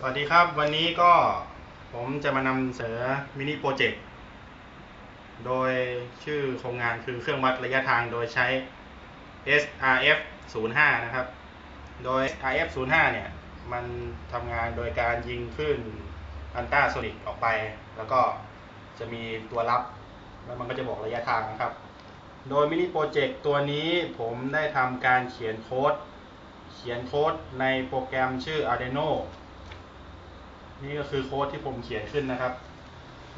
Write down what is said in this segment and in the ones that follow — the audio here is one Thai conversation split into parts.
สวัสดีครับ วันนี้ก็ผมจะมานำเสนอมินิโปรเจกต์โดยชื่อโครงงานคือเครื่องวัดระยะทางโดยใช้ SRF 05นะครับ โดย RF 05เนี่ย มันทำงานโดยการยิงคลื่นอันต้าโซนิกออกไป แล้วก็จะมีตัวรับ แล้วมันก็จะบอกระยะทางนะครับ โดยมินิโปรเจกต์ตัวนี้ผมได้ทำการเขียนโค้ด เขียนโค้ดในโปรแกรมชื่อ Arduino นี่ก็คือโค้ดที่ผมเขียนขึ้นนะครับ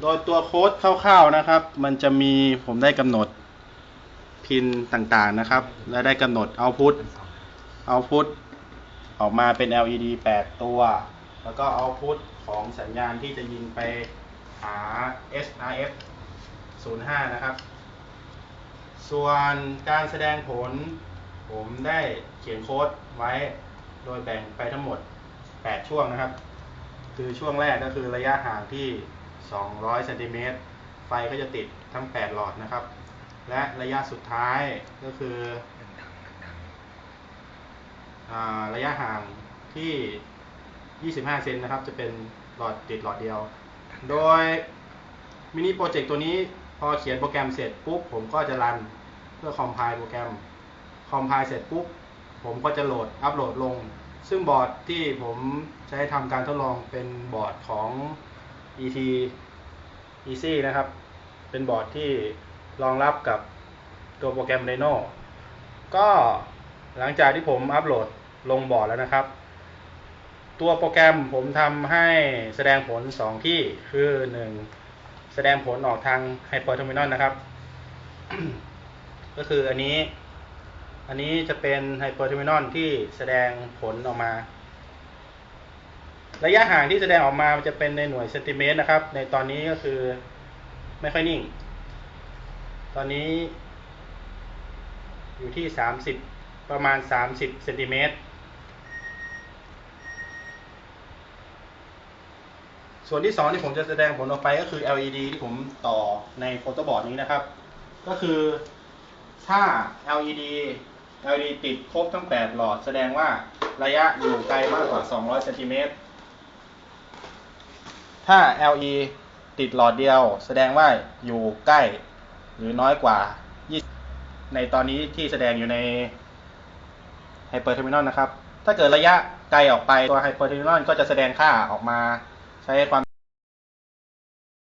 โดยตัวโค้ดคร่าวๆนะครับ มันจะมีผมได้กำหนดพินต่างๆนะครับ และได้กำหนด output output ออกมาเป็น LED 8 ตัว แล้วก็ output ของสัญญาณที่จะยิงไปหา SRF 05 นะครับ ส่วนการแสดงผล ผมได้เขียนโค้ดไว้โดยแบ่งไปทั้งหมด 8 ช่วงนะครับ คือช่วงแรกก็คือระยะห่างที่ 200เซนติเมตรไฟก็จะติดทั้ง 8 หลอดนะครับ และระยะสุดท้ายก็คืออระยะห่างที่ 25 เซนนะครับ จะเป็นหลอดติดหลอดเดียว โดยมินิโปรเจกต์ตัวนี้พอเขียนโปรแกรมเสร็จปุ๊บ ผมก็จะรันเพื่อคอมไพล์โปรแกรมคอมไพล์เสร็จปุ๊บ ผมก็จะโหลดอัปโหลดลง ซึ่งบอร์ดที่ผมใช้ทำการทดลองเป็นบอร์ดของ ET Easy นะครับ เป็นบอร์ดที่รองรับกับตัวโปรแกรม Rhino ก็หลังจากที่ผมอัปโหลดลงบอร์ดแล้วนะครับ ตัวโปรแกรมผมทำให้แสดงผล 2 ที่คือ 1 แสดงผลออกทาง Hyper Terminal นะครับ ก็คืออันนี้ อันนี้จะเป็นไฮเปอร์เทอร์มินอลที่แสดงผลออกมา ระยะห่างที่แสดงออกมามันจะเป็นในหน่วยเซนติเมตรนะครับ ในตอนนี้ก็คือไม่ค่อยนิ่ง ตอนนี้อยู่ที่ 30 ประมาณ 30เซนติเมตร ส่วนที่ 2 ที่ผมจะแสดงผลออกไปก็คือ LED ที่ผมต่อในโฟโต้บอร์ดนี้นะครับ ก็คือ ถ้า LED LED ติดครบทั้ง 8 หลอด แสดงว่าระยะอยู่ไกลมากกว่า 200เซนติเมตร ถ้า LED ติดหลอดเดียว แสดงว่าอยู่ใกล้หรือน้อยกว่า20ในตอนนี้ที่แสดงอยู่ใน Hyper Terminal นอลนะครับ ถ้าเกิดระยะไกลออกไปตัว Hyper Terminal ก็จะแสดงค่าออกมาใช้ความ